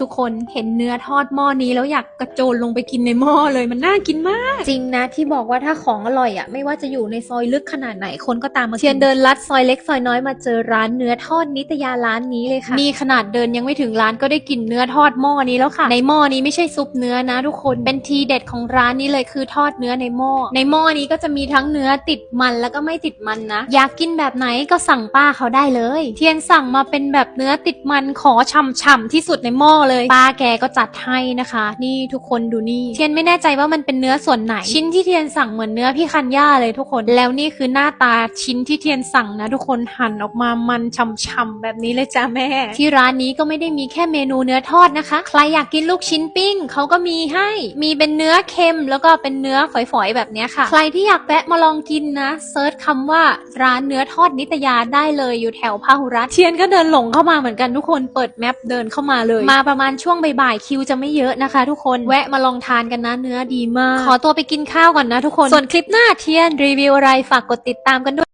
ทุกคนเห็นเนื้อทอดหม้อนี้แล้วอยากกระโจนลงไปกินในหม้อเลยมันน่ากินมาก จริงนะที่บอกว่าถ้าของอร่อยอะไม่ว่าจะอยู่ในซอยลึกขนาดไหนคนก็ตามมาเชียนเดินลัดซอยเล็กซอยน้อยมาเจอร้านเนื้อทอดนิตยาร้านนี้เลยค่ะนี่ขนาดเดินยังไม่ถึงร้านก็ได้กลินเนื้อทอดหม้อนี้แล้วค่ะ ในหม้อนี้ไม่ใช่ซุปเนื้อนะ ทุกคนเป็นทีเด็ดของร้านนี้เลยคือทอดเนื้อในหม้อในหม้อนี้ก็จะมีทั้งเนื้อติดมันแล้วก็ไม่ติดมันนะ อยากกินแบบไหนก็สั่งป้าเขาได้เลย เทียนสั่งมาเป็นแบบเนื้อติดมันขอฉ่ำๆที่สุดในหม้อเลยป้าแกก็จัดให้นะคะ นี่ทุกคนดูนี่เทียนไม่แน่ใจว่ามันเป็นเนื้อส่วนไหน ชิ้นที่เทียนสั่งเหมือนเนื้อพี่คันย่าเลยทุกคนแล้วนี่คือหน้าตาชิ้นที่เทียนสั่งนะ ทุกคนหั่นออกมามันฉ่ำๆแบบนี้เลยจ้าแม่ ที่ร้านนี้ก็ไม่ได้มีแค่เมนูเนื้อทอดนะคะ ใครอยากกินลูกชิ้นปิ้งเขาก็มีให้มีเป็นเนื้อเค็มแล้วก็เป็นเนื้อฝอยๆแบบเนี้ยค่ะ ใครที่อยากแวะมาลองกินนะเซิร์ชคำว่าร้านเนื้อทอดนิตยาได้เลยอยู่แถวพาหุรัตน์เทียนก็เดินหลงเข้ามาเหมือนกันทุกคนเปิดแมปเดินเข้ามาเลยมาประมาณช่วงบ่ายๆคิวจะไม่เยอะนะคะ ทุกคนแวะมาลองทานกันนะเนื้อดีมาก ขอตัวไปกินข้าวก่อนนะทุกคน ส่วนคลิปหน้าเทียนรีวิวอะไรฝากกดติดตามกันด้วย